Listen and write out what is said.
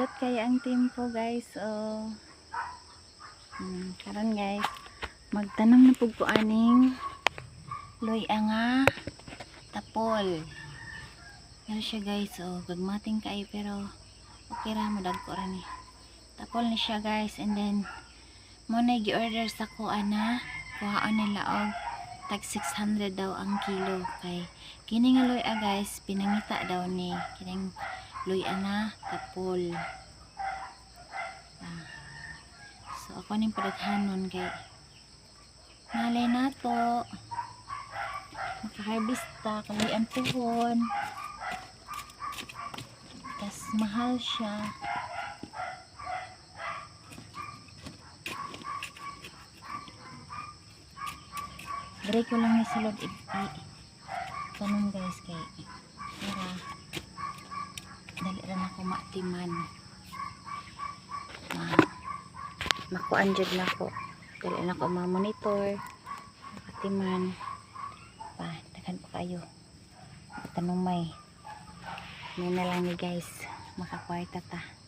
Nindot kaya ang team ko guys. Oh. Hmm, karon guys, magtanong na pug ko aning loy nga tapol. Yan siya guys, oh, gagmating kay pero okay ra mo dagko ra ni. Tapol ni siya guys and then mo na gi-order sa ko ana kuhaan nila og tag 600 daw ang kilo kay kini nga loy guys pinangita daw ni kining loy ana tapol ah. so ako ning padaghanon kay malay na to makaharvest ta kay ang tuhon tas mahal siya Dire ko lang ni sulod ipi. Tanong guys kay maatiman. Ma makuan jud nako. Dali na ko ma-monitor. Makatiman. Pa, daghan pa kayo. Tanong may. May na lang ni guys. Makakwarta ta.